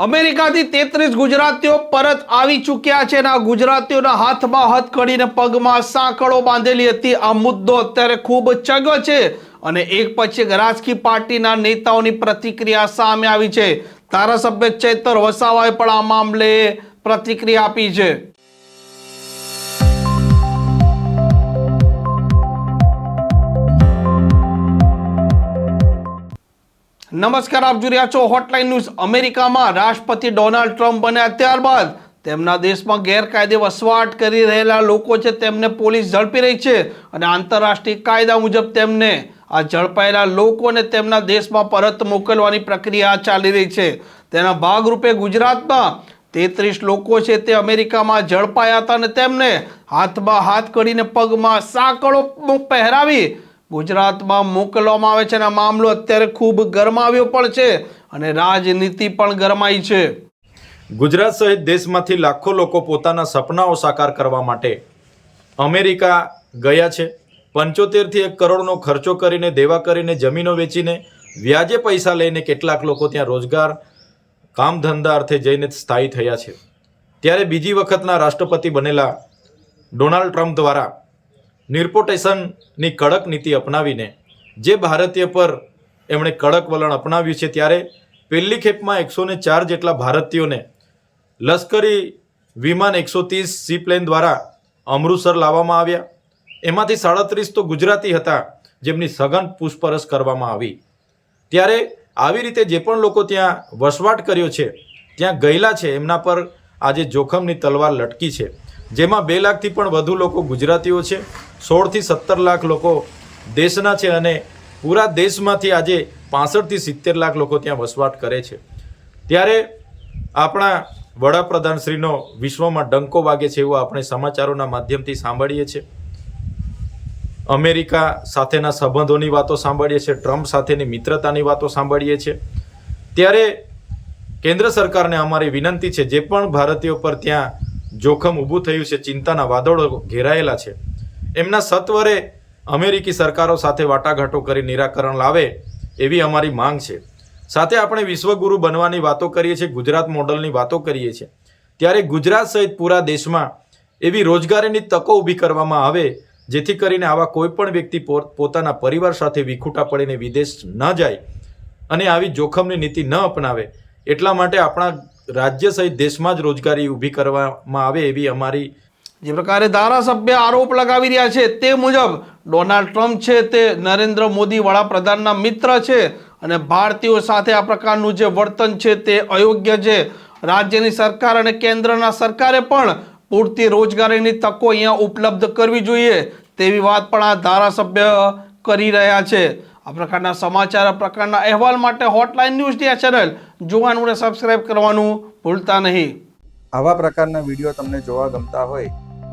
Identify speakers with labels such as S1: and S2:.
S1: અમેરિકાથી તેત્રીસ ગુજરાતીઓ પરત આવી ચૂક્યા છે અને આ ગુજરાતીઓના હાથમાં હથકડીને પગમાં સાંકળો બાંધેલી હતી. આ મુદ્દો અત્યારે ખૂબ ચગ છે અને એક પછી એક રાજકીય પાર્ટીના નેતાઓની પ્રતિક્રિયા સામે આવી છે. ધારાસભ્ય ચેતર વસાવાએ પણ આ મામલે પ્રતિક્રિયા આપી છે. નમસ્કાર, આપ જોઈ રહ્યા છો હોટલાઇન ન્યૂઝ અમેરિકામાં રાષ્ટ્રપતિ ડોનાલ્ડ ટ્રમ્પ બન્યા ત્યારબાદ તેમના દેશમાં ગેરકાયદે વસવાટ કરી રહેલા લોકો છે તેમને પોલીસ ઝડપી રહી છે અને આંતરરાષ્ટ્રીય કાયદા મુજબ તેમને આ ઝડપાયેલા લોકોને તેમના દેશમાં પરત મોકલવાની પ્રક્રિયા ચાલી રહી છે. તેના ભાગરૂપે ગુજરાતમાં તેત્રીસ લોકો છે તે અમેરિકામાં ઝડપાયા હતા અને તેમને હાથમાં હાથ કરીને પગમાં સાંકળો પહેરાવી ગુજરાતમાં મોકલવામાં આવે છે અને મામલો અત્યારે ખૂબ ગરમાવ્યો પણ છે અને રાજનીતિ પણ ગરમાઈ છે.
S2: ગુજરાત સહિત દેશમાંથી લાખો લોકો પોતાના સપનાઓ સાકાર કરવા માટે અમેરિકા ગયા છે. પંચોતેરથી એક કરોડનો ખર્ચો કરીને, દેવા કરીને, જમીનો વેચીને, વ્યાજે પૈસા લઈને કેટલાક લોકો ત્યાં રોજગાર કામ ધંધા અર્થે જઈને સ્થાયી થયા છે. ત્યારે બીજી વખતના રાષ્ટ્રપતિ બનેલા ડોનાલ્ડ ટ્રમ્પ દ્વારા નિર્પોટેશનની કડક નીતિ અપનાવીને, જે ભારતીય પર એમણે કડક વલણ અપનાવ્યું છે ત્યારે પહેલી ખેપમાં એકસો ને ચાર જેટલા ભારતીયોને લશ્કરી વિમાન એકસો ત્રીસ સી પ્લેન દ્વારા અમૃતસર લાવવામાં આવ્યા. એમાંથી સાડત્રીસ તો ગુજરાતી હતા, જેમની સઘન પૂછપરછ કરવામાં આવી. ત્યારે આવી રીતે જે પણ લોકો ત્યાં વસવાટ કર્યો છે, ત્યાં ગયેલા છે, એમના પર આજે જોખમની તલવાર લટકી છે. જેમાં બે લાખથી પણ વધુ લોકો ગુજરાતીઓ છે. સોળથી સત્તર લાખ લોકો દેશના છે અને પૂરા દેશમાંથી આજે પાસઠથી સિત્તેર લાખ લોકો ત્યાં વસવાટ કરે છે. ત્યારે આપણા વડાપ્રધાનશ્રીનો વિશ્વમાં ડંકો વાગે છે એવું આપણે સમાચારોના માધ્યમથી સાંભળીએ છીએ. અમેરિકા સાથેના સંબંધોની વાતો સાંભળીએ છીએ, ટ્રમ્પ સાથેની મિત્રતાની વાતો સાંભળીએ છીએ. ત્યારે કેન્દ્ર સરકારને અમારી વિનંતી છે, જે પણ ભારતીયો પર ત્યાં જોખમ ઊભું થયું છે, ચિંતાના વાદળો ઘેરાયેલા છે એમના સત્વરે અમેરિકી સરકારો સાથે વાટાઘાટો કરી નિરાકરણ લાવે એવી અમારી માંગ છે. સાથે આપણે વિશ્વગુરુ બનવાની વાતો કરીએ છીએ, ગુજરાત મોડલની વાતો કરીએ છીએ. ત્યારે ગુજરાત સહિત પૂરા દેશમાં એવી રોજગારીની તકો ઊભી કરવામાં આવે, જેથી કરીને આવા કોઈ પણ વ્યક્તિ પોતાના પરિવાર સાથે વિખૂટા પડીને વિદેશ ન જાય અને આવી જોખમની નીતિ ન અપનાવે, એટલા માટે આપણા રાજ્ય સહિત દેશમાં જ રોજગારી ઊભી કરવામાં આવે એવી અમારી
S1: જે પ્રકારે ધારાસભ્ય આરોપ લગાવી રહ્યા છે તે મુજબ ડોનાલ્ડ ટ્રમ્પ છે તે નરેન્દ્ર મોદી વડાપ્રધાનના મિત્ર છે અને ભારતીયો સાથે આ પ્રકારનું જે વર્તન છે તે અયોગ્ય છે. રાજ્યની સરકાર અને કેન્દ્રના સરકારે પણ પૂરતી રોજગારીની તકો અહીંયા ઉપલબ્ધ કરવી જોઈએ તેવી વાત પણ આ ધારાસભ્ય કરી રહ્યા છે. આ પ્રકારના સમાચાર, આ પ્રકારના અહેવાલ માટે હોટલાઇન ન્યૂઝની આ ચેનલ જોવાનું અને સબસ્ક્રાઇબ કરવાનું ભૂલતા નહીં.
S3: આવા પ્રકારના વીડિયો તમને જોવા ગમતા હોય